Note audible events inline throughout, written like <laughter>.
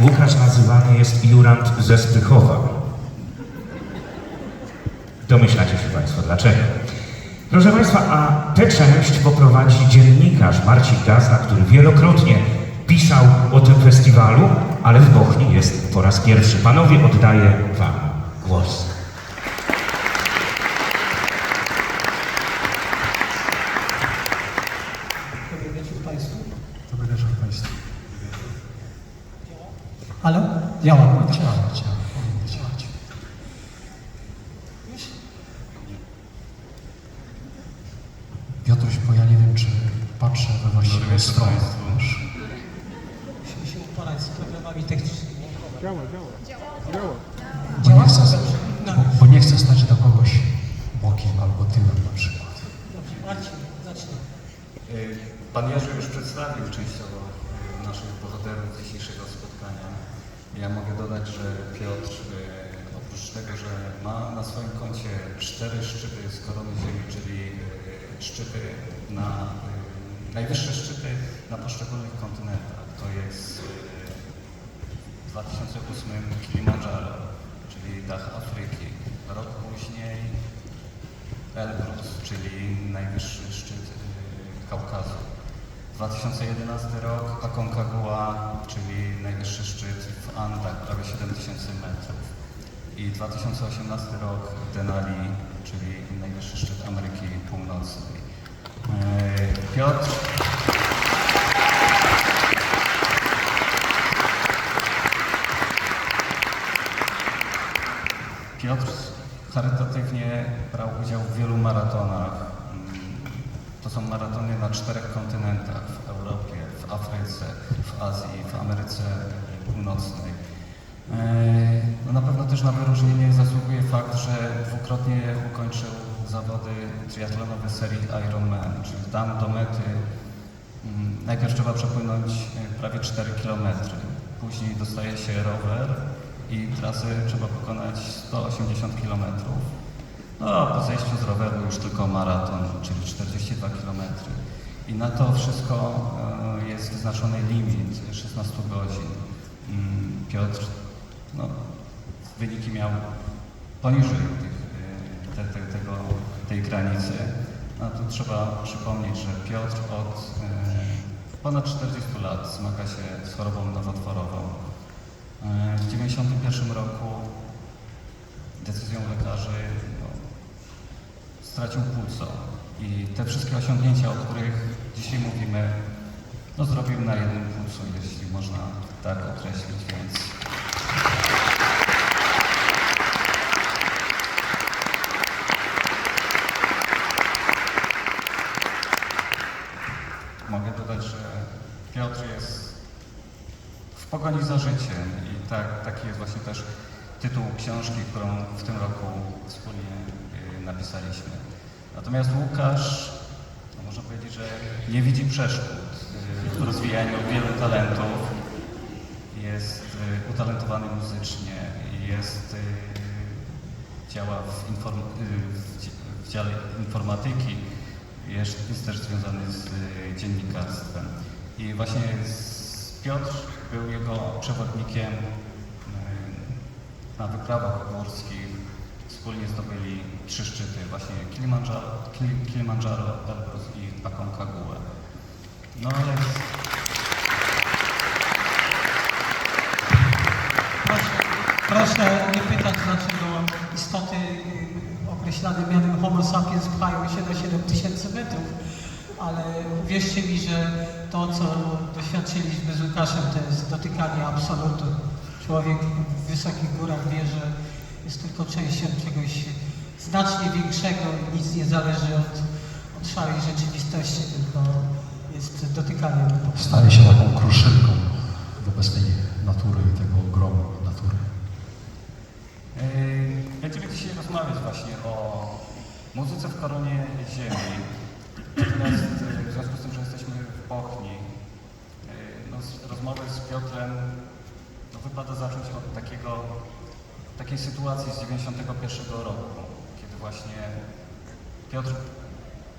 Łukasz nazywany jest Jurand ze Spychowa. Domyślacie się Państwo dlaczego. Proszę Państwa, a tę część poprowadzi dziennikarz Marcin Gazda, który wielokrotnie pisał o tym festiwalu, ale w Bochni jest po raz pierwszy. Panowie, oddaję Wam głos. Dobry wieczór Państwu. Dobry wieczór Państwu. Halo? Działa. Działa, działa, powinno działać. Piotruś, bo ja nie wiem, czy patrzę we właściwą stronę. wiesz. Musimy się uporać z problemami technicznymi. Bo nie, chcę, bo, bo nie chcę stać do kogoś bokiem albo tyłem na przykład. Dobrze, Marcin, zacznij. Y, Pan Jerzy już przedstawił częściowo y, naszych bohaterów dzisiejszego spotkania. Ja mogę dodać, że Piotr y, oprócz tego, że ma na swoim koncie cztery szczyty z korony ziemi, czyli szczyty na najwyższe szczyty na poszczególnych kontynentach. To jest 2008 Kilimandżaro, czyli dach Afryki. Rok później Elbrus, czyli najwyższy szczyt y, Kaukazu. 2011 rok Aconcagua, czyli najwyższy szczyt w Andach, prawie 7000 metrów. I 2018 rok Denali, czyli najwyższy szczyt Ameryki Północnej. Y, Piotr Piotr charytatywnie brał udział w wielu maratonach. To są maratony na czterech kontynentach, w Europie, w Afryce, w Azji, w Ameryce Północnej. No na pewno też na wyróżnienie zasługuje fakt, że dwukrotnie ukończył zawody triatlonowe serii Ironman, czyli tam do mety mm, najpierw trzeba przepłynąć prawie 4 km, później dostaje się rower i trasy trzeba pokonać 180 km. No a po zejściu z roweru już tylko maraton, czyli 42 km. I na to wszystko e, jest wyznaczony limit 16 godzin. Mm, Piotr no, wyniki miał poniżej tych, e, te, te, tego, tej granicy. No tu trzeba przypomnieć, że Piotr od e, ponad 40 lat zmaga się z chorobą nowotworową. W 1991 roku decyzją lekarzy no, stracił płuco. I te wszystkie osiągnięcia, o których dzisiaj mówimy, no, zrobił na jednym płucu, jeśli można tak określić, więc mogę dodać, że Piotr jest pogoni za życiem i tak, taki jest właśnie też tytuł książki, którą w tym roku wspólnie y, napisaliśmy. Natomiast Łukasz, no można powiedzieć, że nie widzi przeszkód y, w rozwijaniu wielu talentów. Jest y, utalentowany muzycznie, jest, działa w, inform, w, dziale informatyki, jest, jest też związany z dziennikarstwem. I właśnie z, Piotr był jego przewodnikiem y, na wyprawach górskich. Wspólnie zdobyli trzy szczyty, właśnie Kilimandżaro, Kili- Kilimandżaro Elbrus i Aconcagua. No ale Proszę, proszę nie pytać, dlaczego istoty y, określane mianem Homo sapiens pchają się na 7000 metrów, ale wierzcie mi, że to, co doświadczyliśmy z Łukaszem, to jest dotykanie absolutu. Człowiek w wysokich górach wie, że jest tylko częścią czegoś znacznie większego i nic nie zależy od, od szałej rzeczywistości, tylko jest dotykaniem. Staje się taką kruszynką wobec tej natury i tego ogromu natury. Yy, Będziemy dzisiaj rozmawiać właśnie o muzyce w koronie ziemi. Natomiast yy, w związku z tym, że Bochni, yy, no, rozmowę z Piotrem no, wypada zacząć od takiego, takiej sytuacji z 91 roku, kiedy właśnie Piotr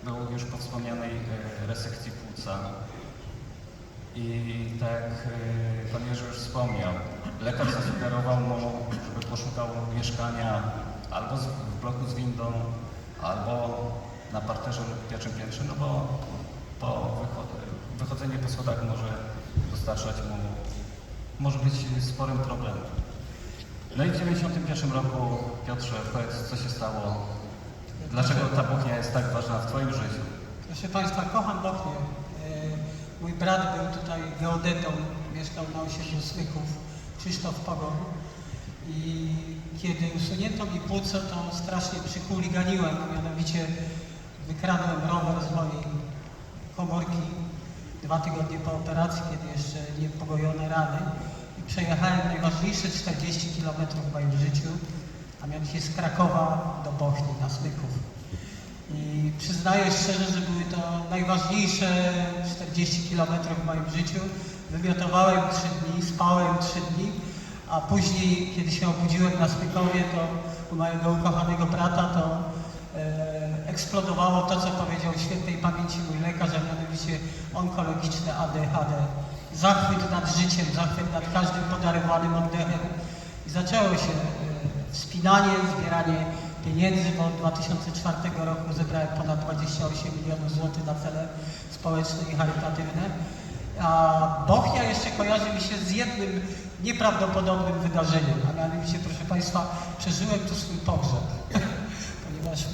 był już po wspomnianej yy, resekcji płuca. I tak yy, pan Jerzy już wspomniał, lekarz zasugerował mu, żeby poszukał mieszkania albo w bloku z windą, albo na parterze lub pierwszym piętrze, no bo wycho- wychodzenie po schodach może dostarczać mu, może być sporym problemem. No i w 91 roku, Piotrze, powiedz, co się stało? Dlaczego ta Bochnia jest tak ważna w Twoim życiu? Proszę Państwa, kocham Bochnię. E, Mój brat był tutaj geodetą, mieszkał na osiedlu Smyków, Krzysztof Pogoń. I kiedy usunięto mi płuco, to strasznie przychuliganiłem, mianowicie wykradłem rower z mojej komórki dwa tygodnie po operacji, kiedy jeszcze nie pogojone rany i przejechałem najważniejsze 40 km w moim życiu, a mianowicie z Krakowa do Bochni na Smyków. I przyznaję szczerze, że były to najważniejsze 40 km w moim życiu. Wymiotowałem 3 dni, spałem 3 dni, a później, kiedy się obudziłem na Smykowie, to u mojego ukochanego brata, to eksplodowało to, co powiedział świętej pamięci mój lekarz, a mianowicie onkologiczne ADHD. Zachwyt nad życiem, zachwyt nad każdym podarowanym oddechem. I zaczęło się e, wspinanie, zbieranie pieniędzy, bo od 2004 roku zebrałem ponad 28 milionów złotych na cele społeczne i charytatywne. A Bochnia jeszcze kojarzy mi się z jednym nieprawdopodobnym wydarzeniem, a mianowicie, proszę Państwa, przeżyłem tu swój pogrzeb.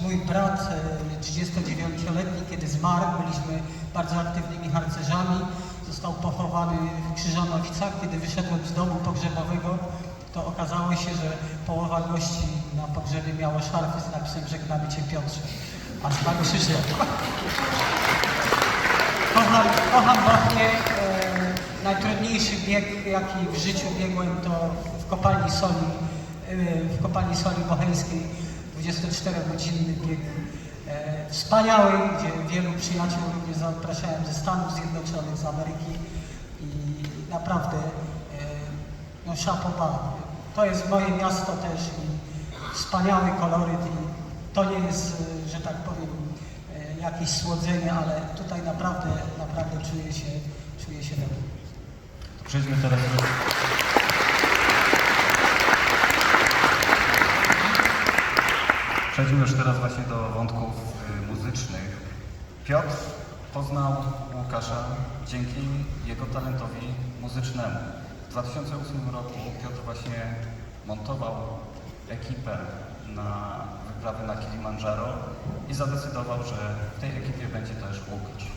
Mój brat, e, 39-letni, kiedy zmarł, byliśmy bardzo aktywnymi harcerzami, został pochowany w Krzyżanowicach. Kiedy wyszedłem z domu pogrzebowego, to okazało się, że połowa gości na pogrzebie miało szarfy z napisem Żegnamy Cię Piotrze, a zmarł Krzyżan. Kocham, kocham Bochnię. E, najtrudniejszy bieg, jaki w życiu biegłem, to w kopalni soli, e, w kopalni soli bocheńskiej, 24-godzinny bieg. E, wspaniały, gdzie wielu przyjaciół również zapraszałem ze Stanów Zjednoczonych, z Ameryki i naprawdę e, no szapoba. To jest moje miasto też i wspaniały koloryt i to nie jest, e, że tak powiem, jakieś słodzenie, ale tutaj naprawdę, naprawdę czuję się, czuję się dobrze. Przejdźmy teraz do... Przejdźmy już teraz właśnie do wątków y, muzycznych. Piotr poznał Łukasza dzięki jego talentowi muzycznemu. W 2008 roku Piotr właśnie montował ekipę na wyprawy na Kilimandżaro i zadecydował, że w tej ekipie będzie też Łukasz.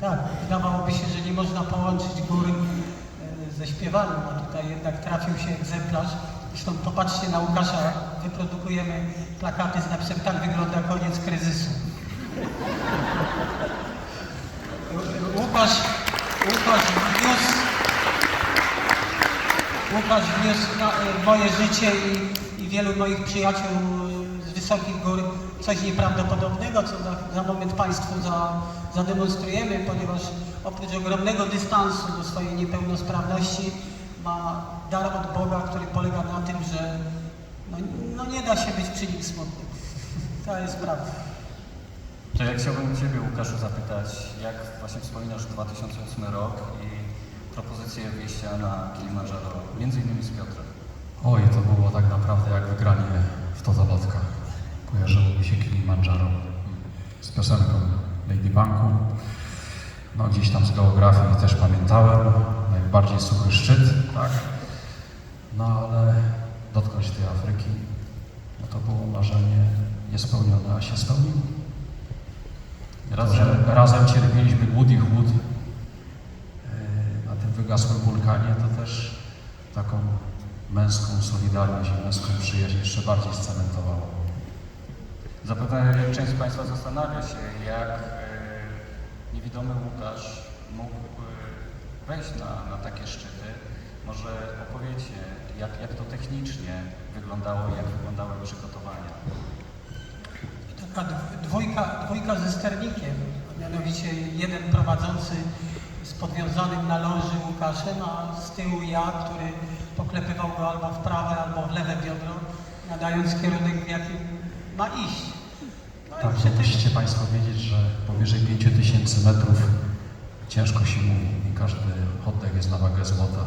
Tak, wydawałoby się, że nie można połączyć gór e, ze śpiewaniem, a tutaj jednak trafił się egzemplarz. Zresztą popatrzcie na Łukasza, wyprodukujemy plakaty z napisem Tak wygląda koniec kryzysu. Łukasz, Łukasz wniósł, Łukasz wniósł na, e, moje życie i, i wielu moich przyjaciół z wysokich gór coś nieprawdopodobnego, co za, za moment Państwu za, zademonstrujemy, ponieważ oprócz ogromnego dystansu do swojej niepełnosprawności ma dar od Boga, który polega na tym, że no, no nie da się być przy nim smutnym. <laughs> To jest prawda. To ja chciałbym Ciebie, Łukaszu, zapytać, jak właśnie wspominasz 2008 rok i propozycję wyjścia na Kilimandżaro, między innymi z Piotrem. Oj, to było tak naprawdę jak wygranie w Totolotka. Kojarzyło mi się Kilimandżaro z piosenką Lady Banku. No gdzieś tam z geografii też pamiętałem, najbardziej suchy szczyt, tak? No ale dotknąć tej Afryki, no to było marzenie niespełnione, a się spełniło. Razem, Razem, cierpieliśmy głód i chłód yy, na tym wygasłym wulkanie, to też taką męską solidarność i męską przyjaźń jeszcze bardziej scementowało. Zapewne część z Państwa zastanawia się, jak e, niewidomy Łukasz mógł e, wejść na, na takie szczyty. Może opowiecie, jak, jak to technicznie wyglądało, jak wyglądały przygotowania. Taka dw- dwójka, dwójka ze sternikiem, a mianowicie jeden prowadzący z podwiązanym na loży Łukaszem, a z tyłu ja, który poklepywał go albo w prawe, albo w lewe biodro, nadając kierunek, w jakim ma iść. No Tak, i tym, musicie Państwo wiedzieć, że powyżej 5000 metrów ciężko się mówi i każdy oddech jest na wagę złota.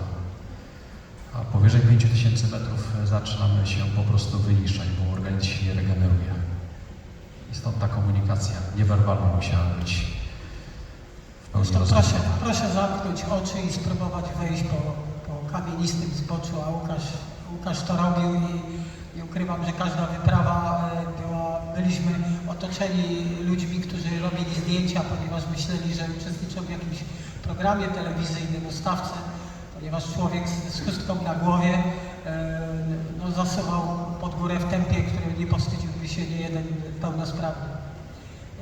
A powyżej 5000 metrów e, zaczynamy się po prostu wyniszczać, bo organizm się nie regeneruje. I stąd ta komunikacja niewerbalna musiała być w pełni To proszę, proszę zamknąć oczy i spróbować wejść po, po kamienistym zboczu, a Łukasz, Łukasz to robił i nie ukrywam, że każda wyprawa e, była, byliśmy otoczeni ludźmi, którzy robili zdjęcia, ponieważ myśleli, że uczestniczą w jakimś programie telewizyjnym, ustawce, ponieważ człowiek z, z chustką na głowie e, no, zasuwał pod górę w tempie, który nie powstydziłby się nie jeden pełnosprawny.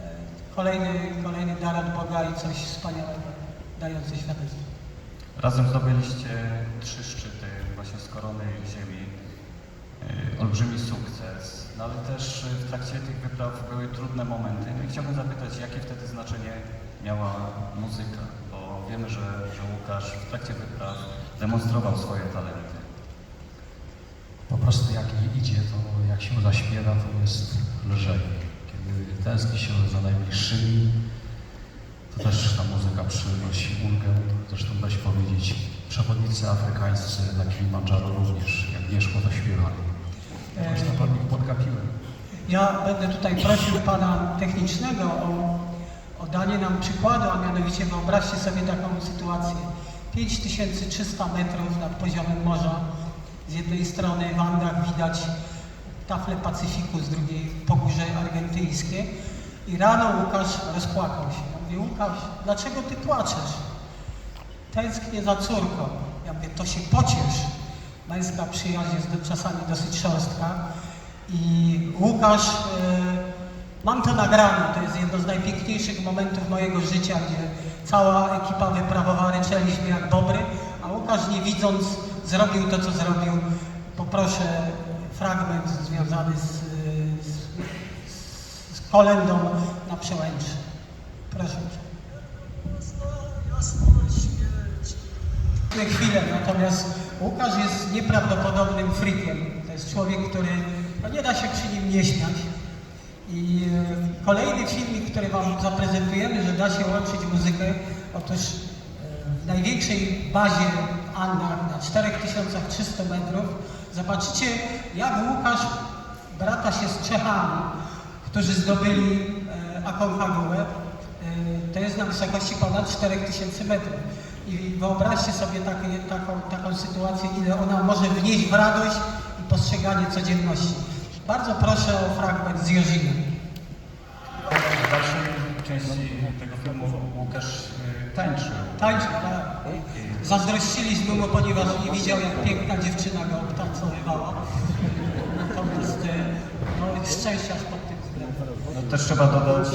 E, Kolejny, kolejny dar od Boga i coś wspaniałego, dające świadectwo. Razem zdobyliście trzy szczyty właśnie z korony ziemi. Yy, Olbrzymi sukces, no ale też w trakcie tych wypraw były trudne momenty. No i chciałbym zapytać, jakie wtedy znaczenie miała muzyka? Bo wiemy, że, że Łukasz w trakcie wypraw demonstrował swoje talenty. Po prostu jak idzie, to jak się zaśpiewa, to jest lżej. Kiedy tęskni się za najbliższymi, to też ta muzyka przynosi ulgę. Zresztą dość powiedzieć, przewodnicy afrykańscy na Kilimandżaro również, jak nie szło, to śpiewali. Jakoś na pewno podgapiłem. Ja będę tutaj prosił pana technicznego o, o danie nam przykładu, a mianowicie wyobraźcie sobie taką sytuację. 5300 metrów nad poziomem morza. Z jednej strony w Andach widać tafle Pacyfiku, z drugiej Pogórze Argentyńskie. I rano Łukasz rozpłakał się. Ja mówię, Łukasz, dlaczego ty płaczesz? Tęsknię za córką. Ja mówię, to się pociesz. Męska przyjaźń jest czasami dosyć szorstka. I Łukasz, e, mam to nagrane, to jest jedno z najpiękniejszych momentów mojego życia, gdzie cała ekipa wyprawowała ryczeliśmy jak bobry, a Łukasz nie widząc zrobił to, co zrobił. Poproszę fragment związany z, z, z kolendą na przełęczy. Proszę cię. Te chwile, natomiast Łukasz jest nieprawdopodobnym freakiem. To jest człowiek, który no nie da się przy nim nie śmiać. I e, kolejny filmik, który Wam zaprezentujemy, że da się łączyć muzykę. Otóż e, w największej bazie w na 4300 metrów zobaczycie, jak Łukasz brata się z Czechami, którzy zdobyli e, Aconcagua. To jest na wysokości ponad 4000 metrów. I wyobraźcie sobie takie, taką, taką sytuację, ile ona może wnieść w radość i postrzeganie codzienności. Bardzo proszę o fragment z Jorzinem. Części tego filmu Łukasz yy, tańczył. Tańczył, tak. Zazdrościliśmy mu, ponieważ nie widział, jak piękna dziewczyna go obtancowywała. Natomiast e, no, szczęściarz pod tym względem. No, też trzeba dodać,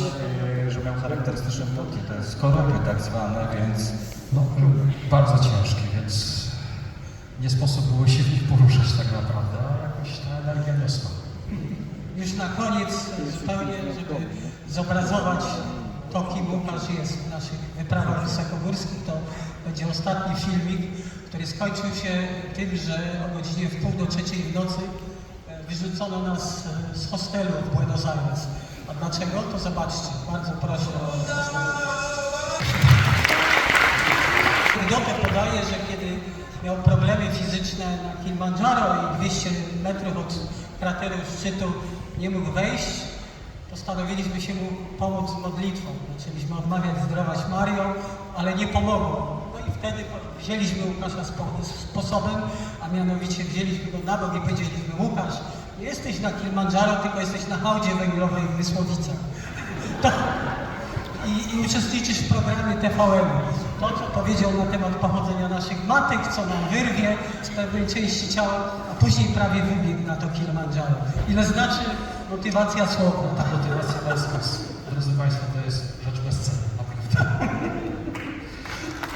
yy, że miał charakterystyczne buty, jest skorupy tak zwane, więc No, bardzo ciężkie, więc nie sposób było się w nich poruszać tak naprawdę, a jakoś ta energia niosła. Już na koniec zupełnie, żeby zobrazować to, kim Łukasz jest w naszych wyprawach wysokogórskich, to będzie ostatni filmik, który skończył się tym, że o godzinie w pół do trzeciej w nocy e, wyrzucono nas e, z hostelu w Buenos Aires. A dlaczego? To zobaczcie. Bardzo proszę Anegdotę podaję, że kiedy miał problemy fizyczne na Kilimandżaro i 200 metrów od krateru szczytu nie mógł wejść, postanowiliśmy się mu pomóc modlitwą. Zaczęliśmy odmawiać zdrowaś Mario, ale nie pomogło. No i wtedy wzięliśmy Łukasza spo- sposobem, a mianowicie wzięliśmy go na bok i powiedzieliśmy Łukasz, nie jesteś na Kilimandżaro, tylko jesteś na hałdzie węglowej w Wysłowicach. To, i, i uczestniczysz w programie TVN. To, co powiedział na temat pochodzenia naszych matek, co nam wyrwie z pewnej części ciała, a później prawie wybiegł na to Kilimandżaro. Ile znaczy motywacja słowna. Ta motywacja to jest nas. Drodzy Państwo, to jest rzecz bezcenna, naprawdę.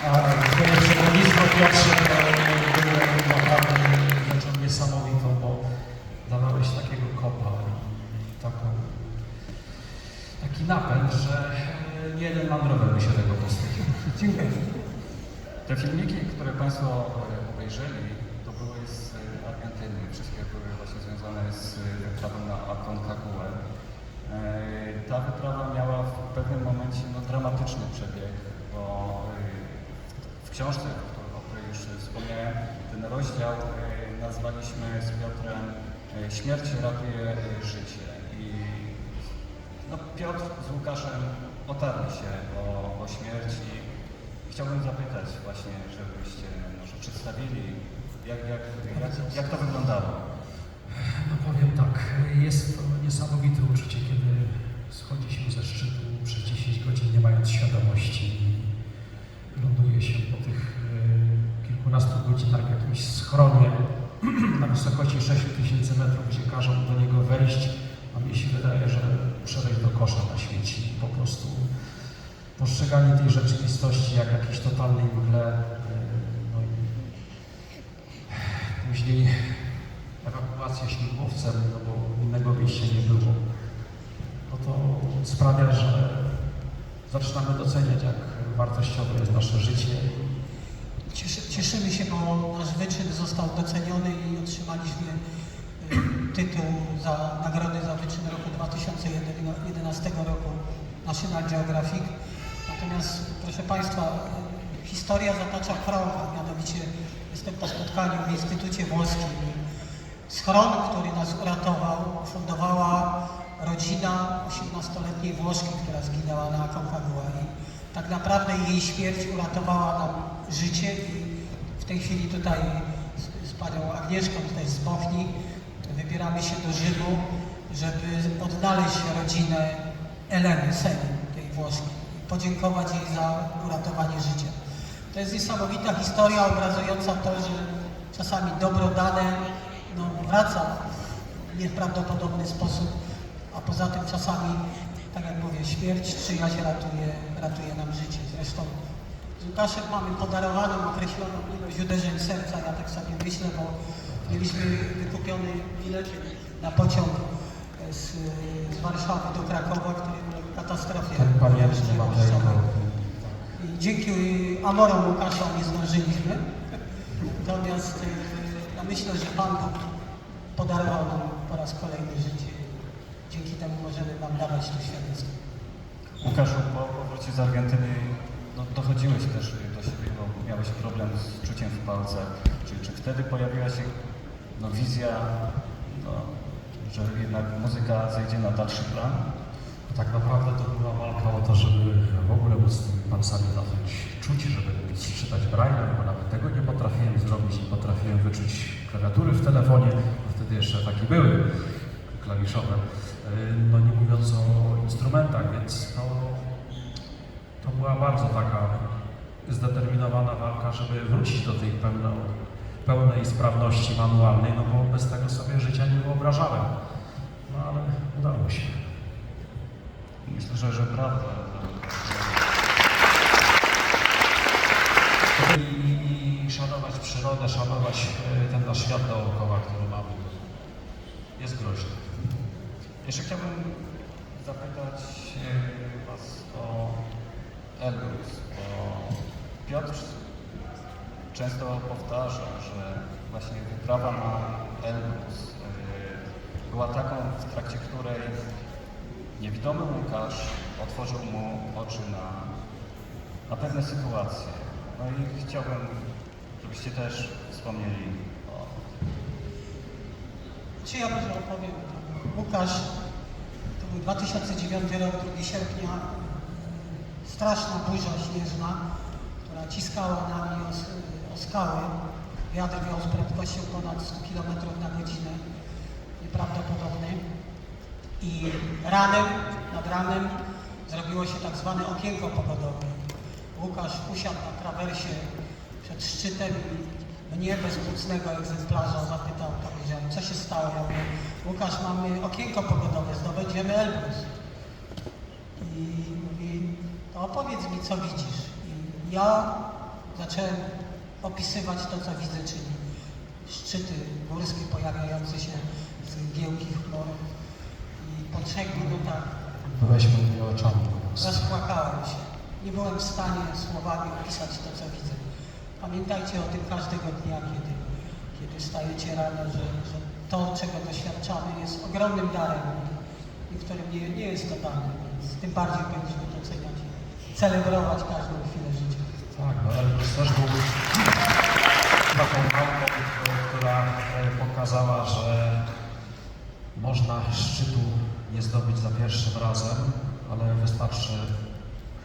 A Twoje przewodnictwo Piotrze było naprawdę rzeczą niesamowitą, bo dawałeś takiego kopa i taką, taki napęd, że e, nie jeden landrower by się tego postawił. Dziękuję. te filmiki, które Państwo e, obejrzeli, Wszystkie były właśnie związane z e, wyprawą na Aconcagua. E, Ta wyprawa miała w pewnym momencie no, dramatyczny przebieg, bo e, w książce, o której- już wspomniałem, ten rozdział nazwaliśmy z Piotrem Śmierć ratuje życie. I no, Piotr z Łukaszem otarli się o, o śmierć i chciałbym zapytać właśnie, żebyście może przedstawili, jak, jak, jak, jak to wyglądało. No powiem tak, jest to niesamowite uczucie, kiedy schodzi się ze szczytu przez 10 godzin nie mając świadomości i ląduje się po tych e, kilkunastu godzinach w jakimś schronie <clears throat> na wysokości 6000 metrów, gdzie każą do niego wejść, a mnie się wydaje, że muszę do kosza na śmieci. Po prostu postrzeganie tej rzeczywistości jak jakiejś totalnej mgle. e, No i później ewakuacja śmigłowcem, no bo innego wyjścia nie było. No to sprawia, że zaczynamy doceniać, jak wartościowe jest nasze życie. Cieszy, cieszymy się, bo nasz wyczyn został doceniony i otrzymaliśmy y, tytuł za nagrody za wyczyn roku 2011 roku National Geographic. Natomiast, proszę Państwa, y, historia zatacza krąg, mianowicie jestem po spotkaniu w Instytucie Włoskim. Schron, który nas uratował, fundowała rodzina 18-letniej Włoszki, która zginęła na Aconcagua. I tak naprawdę jej śmierć uratowała nam życie i w tej chwili tutaj z, z panią Agnieszką, tutaj z Bochni, wybieramy się do Rzymu, żeby odnaleźć rodzinę Eleny, Seni, tej Włoszki. i Podziękować jej za uratowanie życia. To jest niesamowita historia obrazująca to, że czasami dobro dane no, wraca w nieprawdopodobny sposób, a poza tym czasami, tak jak mówię, śmierć czyjaś ratuje, ratuje nam życie. Zresztą z Łukaszem mamy podarowaną określoną ilość uderzeń serca, ja tak sobie myślę, bo mieliśmy wykupiony bilet na pociąg z, z Warszawy do Krakowa, który uległ katastrofie. Pamiętny żywiołowościowej. Matejko. I dzięki amorom Łukasza nie zdążyliśmy. Natomiast y, ja myślę, że Pan Bóg podarował nam po raz kolejny życie. Dzięki temu możemy Wam dawać to świadectwo. Łukaszu, po powrocie z Argentyny no, dochodziłeś też do siebie, bo miałeś problem z czuciem w palcach. Czy, czy wtedy pojawiła się no, wizja, no, że jednak muzyka zejdzie na dalszy plan? Tak naprawdę to była walka o to, żeby w ogóle móc palcami zacząć czuć, żeby móc czytać tego nie potrafiłem zrobić, nie potrafiłem wyczuć klawiatury w telefonie, bo wtedy jeszcze takie były klawiszowe, Yy, no nie mówiąc o instrumentach, więc to, to była bardzo taka zdeterminowana walka, żeby wrócić do tej pełno, pełnej sprawności manualnej, no bo bez tego sobie życia nie wyobrażałem. No ale udało się. Myślę, że, że prawda. Przyrodę, szanować e, ten nasz świat dookoła, który mamy. Jest groźny. Jeszcze chciałbym zapytać e, Was o Elbrus, bo Piotr często powtarza, że właśnie wyprawa na Elbrus e, była taką, w trakcie której niewidomy Łukasz otworzył mu oczy na, na pewne sytuacje. No i chciałbym, żebyście też wspomnieli o Czy ja może opowiem? Łukasz, to był 2009 rok, 2 sierpnia, straszna burza śnieżna, która ciskała nami o, s- o skały. Wiatr wiał z prędkością ponad 100 km na godzinę, nieprawdopodobny. I ranem, nad ranem zrobiło się tak zwane okienko pogodowe. Łukasz usiadł na trawersie przed szczytem i mnie, bezpłucnego egzemplarza, zapytał, powiedział, co się stało? Ja mówię, Łukasz, mamy okienko pogodowe, zdobędziemy Elbrus. I mówi, to opowiedz mi, co widzisz. I ja zacząłem opisywać to, co widzę, czyli szczyty górskie pojawiające się z mgiełki chmur. I po trzech minutach Byłeś moimi oczami. rozpłakałem się. Nie byłem w stanie słowami opisać to, co widzę. Pamiętajcie o tym każdego dnia, kiedy, kiedy wstajecie rano, że, że to, czego doświadczamy, jest ogromnym darem, niektórym nie, nie jest to dane, tym bardziej powinniśmy doceniać i celebrować każdą chwilę życia. Tak, no Elbrus też był taką walką, która e, pokazała, że można szczytu nie zdobyć za pierwszym razem, ale wystarczy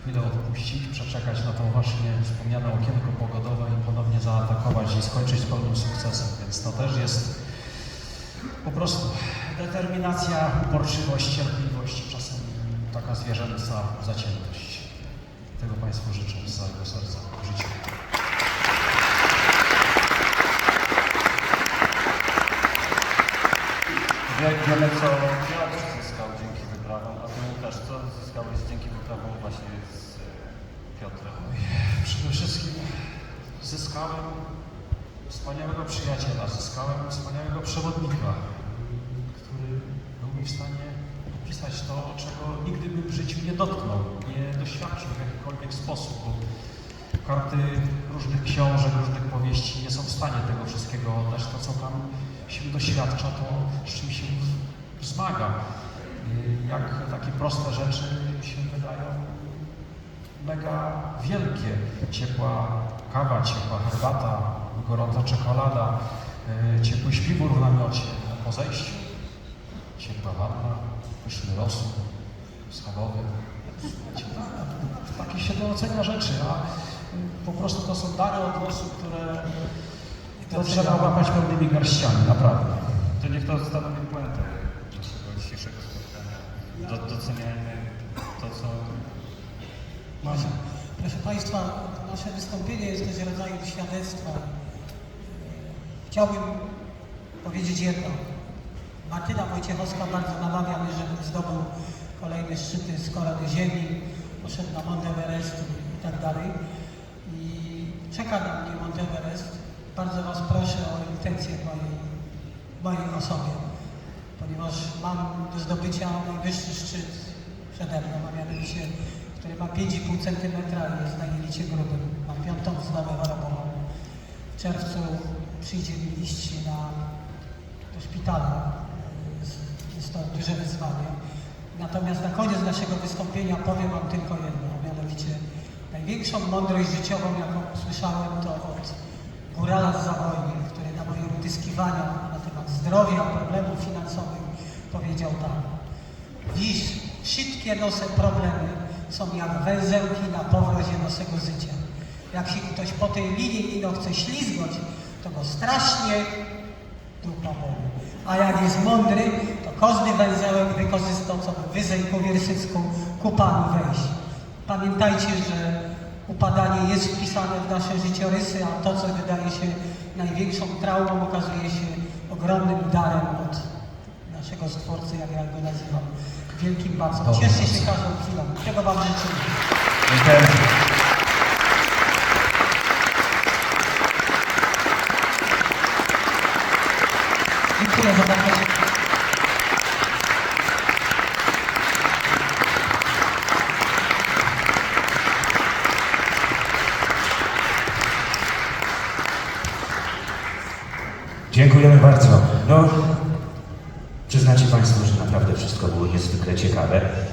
chwilę odpuścić, przeczekać na to właśnie wspomniane okienko pogodowe i ponownie zaatakować i skończyć z pełnym sukcesem. Więc to też jest po prostu determinacja, uporczywość, cierpliwość, czasem taka zwierzęca zaciętość. Tego Państwu życzę z całego serca w życiu. Wie- Wiele co Piotr zyskał dzięki wyprawom, a ty Łukasz, co zyskałeś dzięki wyprawom właśnie z e, Piotrem? Przede wszystkim zyskałem wspaniałego przyjaciela, zyskałem wspaniałego przewodnika, który był mi w stanie opisać to, czego nigdy bym w życiu nie dotknął, nie doświadczył w jakikolwiek sposób, bo karty różnych książek, różnych powieści nie są w stanie tego wszystkiego oddać. To, co tam się doświadcza, to z czym się zmaga. Y, Jak takie proste rzeczy się wydają mega wielkie. Ciepła kawa, ciepła herbata, gorąca czekolada, yy, ciepły śpiwór w namiocie. Po zejściu ciepła wanna, pyszny rosół schabowy. Tak, Takie się docenia rzeczy, a po prostu to są dary od losu, które to trzeba łapać pełnymi garściami, naprawdę. To niech to stanowi puentę naszego dzisiejszego spotkania. Do, doceniajmy to, co Proszę, Państwa, nasze wystąpienie jest też rodzajem świadectwa. Chciałbym powiedzieć jedno. Martyna Wojciechowska bardzo namawia mnie, żebym zdobył kolejne szczyty z korony ziemi, poszedł na Mount Everest i tak dalej. I czeka na mnie Mount Everest. Bardzo Was proszę o intencję w mojej, mojej osobie, ponieważ mam do zdobycia najwyższy szczyt przede mną, a mianowicie, ma 5,5 cm jest na jelicie grubym. Mam piątą znamę chorobową. W czerwcu przyjdzie mi iść na, do szpitala. Jest, to duże wyzwanie. Natomiast na koniec naszego wystąpienia powiem Wam tylko jedno, mianowicie największą mądrość życiową, jaką usłyszałem, to od górala z Zawojni, który na moje utyskiwania na temat zdrowia, problemów finansowych powiedział tak. Dziś wszystkie nasze problemy są jak węzełki na powrozie naszego życia. Jak się ktoś po tej linii ino chce ślizgnąć, to go strasznie dupa boli. A jak jest mądry, to każdy węzełek wykorzysta, co wyżej po wierszycku ku Panu wejść. Pamiętajcie, że upadanie jest wpisane w nasze życiorysy, a to, co wydaje się największą traumą, okazuje się ogromnym darem od naszego Stwórcy, jak ja go nazywam, wielkim bardzo. Dobrze. Cieszcie się każdą chwilą. Tego Wam życzę. Dziękuję. Dziękuję za zaproszenie. Bardzo.